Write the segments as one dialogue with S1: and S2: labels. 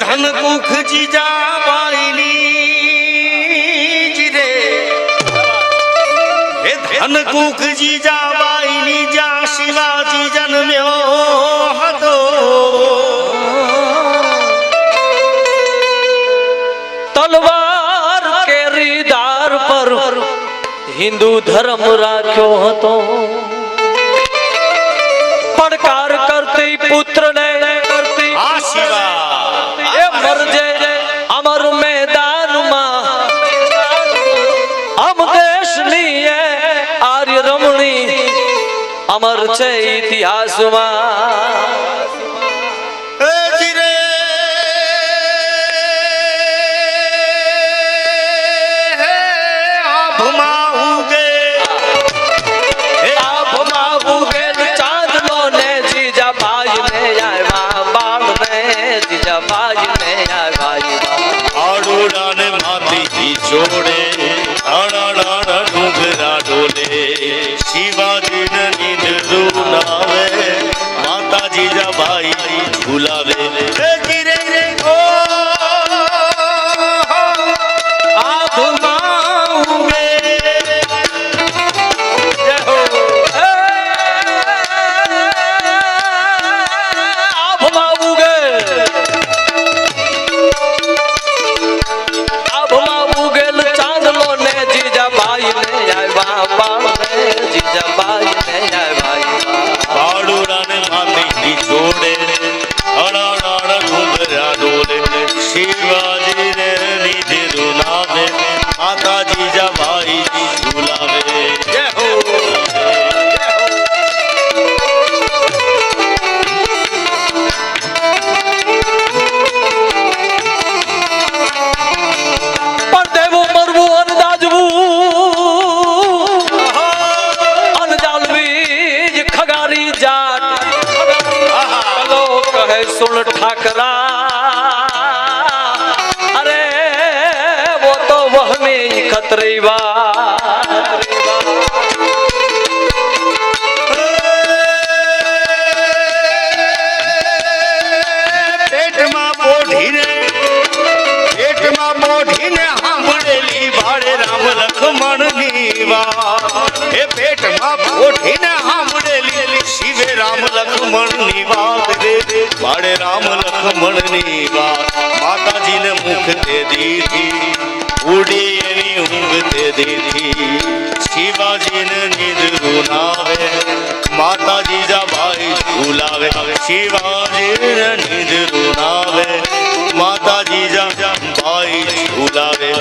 S1: ધન મુખ જીજા બાઈની જ રે હે ધન કુખ જીજા બાઈની જા શિવાજી જન્મ્યો હતો.
S2: તલવાર કેરી દાર પર હિન્દુ ધર્મ રાખ્યો હતો. પડકાર કરતી પુત્ર અમર છે ઇતિહાસમાં.
S1: એ
S2: સત્રીવા
S1: પેટમાં મોઢીને પેટમાં મોઢીને સાંભળેલી ભાડે રામ લખમણની વાત. એ પેટમાં મોઢીને સાંભળેલી શિવે રામ વાત. બાળે રામ લખમણની વાત માતાજીને મુખ તે દીધી. ઉડી એની ઊંઘ તે દીધી. શિવાજીને નિદ્રું રૂનાવે માતાજી જા ભાઈ ઝુલાવે શિવાજીને નિદ્રું રૂનાવે માતાજી જા ભાઈ ઝુલાવે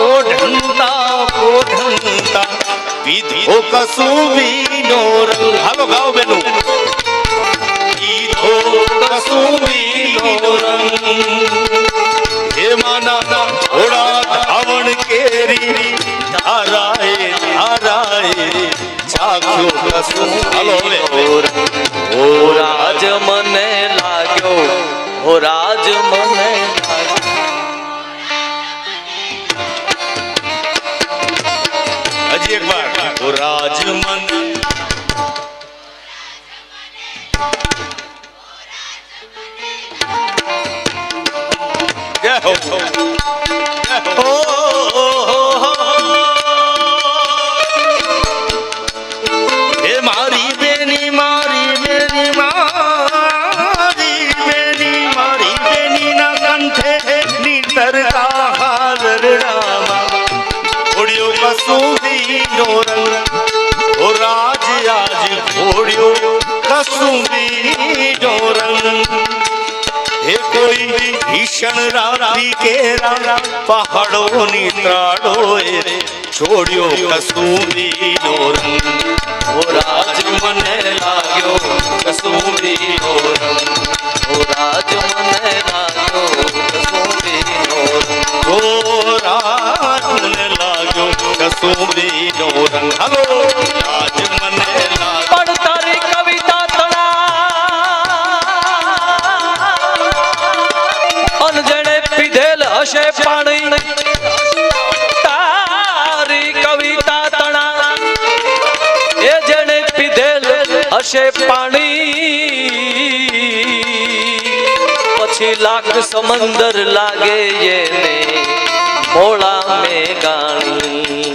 S1: પોઢંતા પોઢંતા વિધો કસુબીનો રંગ. હાલો ગાઓ બેનું. વિધો કસુબીનો રંગ. હે માના થોડા ધાવણ કેરી ધારાએ ધારાએ ચાખ્યો કસુ હાલો હવે.
S2: ઓ રાજ મને લાગ્યો ઓ રાજ મને
S1: ભીષણ રાતી કેરા પહાડોની ત્રાડોએ છોડ્યો કસૂરીનો રંગ
S2: ઓ રાજ મને લાગ્યો કસૂરીનો રંગ ઓ રાજ મને લાગ્યો કસૂરીનો રંગ
S1: ગોરાજ મને લાગ્યો કસૂરીનો રંગ હાલો.
S2: હશે પાણી. પછી લાખ સમંદર લાગે એને મોળા મેં ગાણી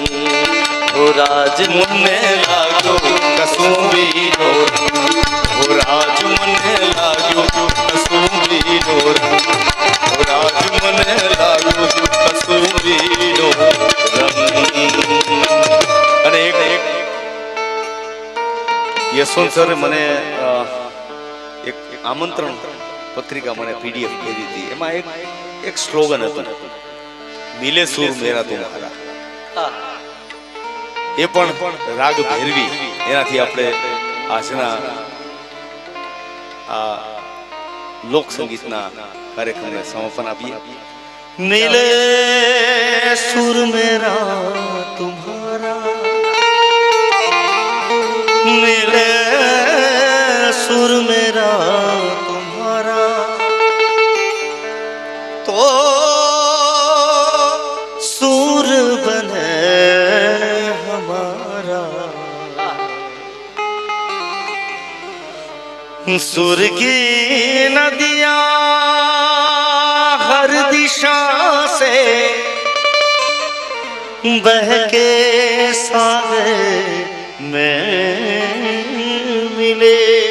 S2: ઓ રાજ
S1: મને લાગ્યો કસુંબી રંગ મને લાગ્યો યશવંત સરે મને એક આમંત્રણ પત્રિકા મને પીડીએફ કરી હતી એમાં એક એક સ્લોગન હતું. મિલે સુર મેરા તુમ્હારા એ પણ રાગ ભેરવી. એનાથી આપણે આજના આ લોક સંગીતના કાર્યક્રમને સમાપન આપીએ. મિલે સુર મેરા તુમ્હારા सुर मेरा, तुम्हारा। तो सुर बने हमारा। सुर की नदिया हर दिशा से बह के सागर में मिले।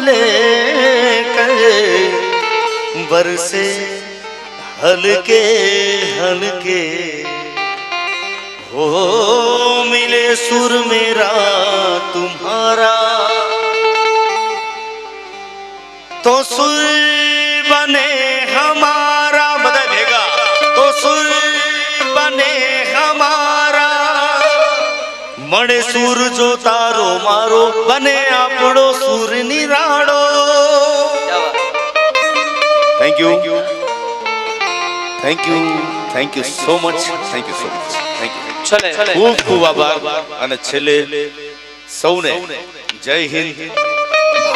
S1: लेकर बरसे हलके हलके। हो मिले सुर मेरा तुम्हारा तो सुर મળે સુર જો તારો મારો બને આપણો સુર નિરાળો thank you thank you thank you so much thank you so much thank you
S2: ચલે.
S1: ખૂબ ખૂબ આભાર. અને છેલ્લે સૌને જય હિન્દ.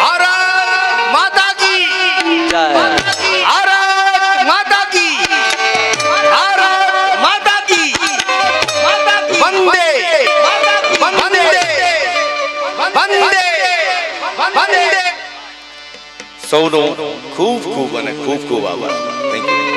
S1: ભારત માતાજી.
S2: જય.
S1: સૌનો ખૂબ ખૂબ અને ખૂબ ખૂબ આભાર. Thank you